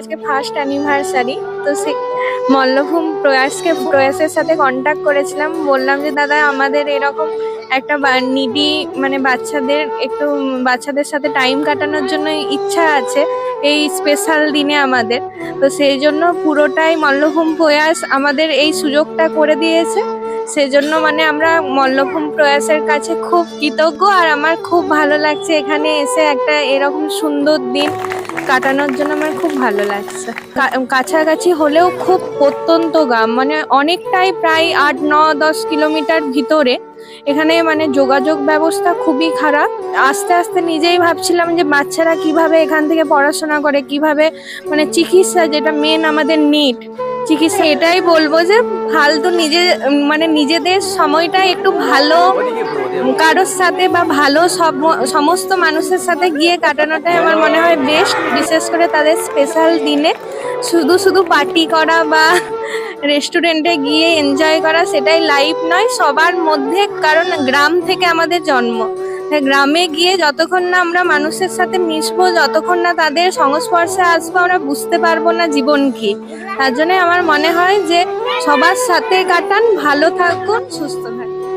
আজকে first anniversary তো সে মল্লভূম প্রয়াসকে, প্রয়াসের সাথে কন্ট্যাক্ট করেছিলাম। বললাম যে, দাদা, আমাদের এরকম একটা নিডি মানে বাচ্চাদের একটু, বাচ্চাদের সাথে টাইম কাটানোর জন্য ইচ্ছা আছে, এই স্পেশাল দিনে আমাদের। তো সেই জন্য পুরোটাই মল্লভূম প্রয়াস আমাদের এই সুযোগটা করে দিয়েছে। সেজন্য মানে আমরা মল্লভূম প্রয়াসের কাছে খুব কৃতজ্ঞ আর আমার খুব ভালো লাগছে এখানে এসে একটা এরকম সুন্দর দিন কাটানোর জন্য আমার খুব ভালো লাগছে। কাছাকাছি হলেও খুব প্রত্যন্ত গ্রাম মানে অনেকটাই প্রায় আট, ন, দশ কিলোমিটার ভিতরে। এখানে মানে যোগাযোগ ব্যবস্থা খুবই খারাপ। আস্তে আস্তে নিজেই ভাবছিলাম যে বাচ্চারা কীভাবে এখান থেকে পড়াশোনা করে, কীভাবে মানে চিকিৎসা, যেটা মেন আমাদের নিট চিকিৎসা, এটাই বলব যে ফালতু নিজে মানে নিজেদের সময়টা একটু ভালো, কারোর সাথে বা ভালো সব, সমস্ত মানুষের সাথে গিয়ে কাটানোটাই আমার মনে হয় বেস্ট বিশেষ করে তাদের স্পেশাল দিনে। শুধু শুধু পার্টি করা বা রেস্টুরেন্টে গিয়ে এনজয় করা, সেটাই লাইফ নয়, সবার মধ্যে, কারণ গ্রাম থেকে আমাদের জন্ম। গ্রামে গিয়ে যতক্ষণ না আমরা মানুষের সাথে মিশবো, যতক্ষণ না তাদের সংস্পর্শে আসব, আমরা বুঝতে পারব না জীবন কি। তার জন্য আমার মনে হয় যে সবার সাথে কাটান, ভালো থাকুন, সুস্থ থাকুন।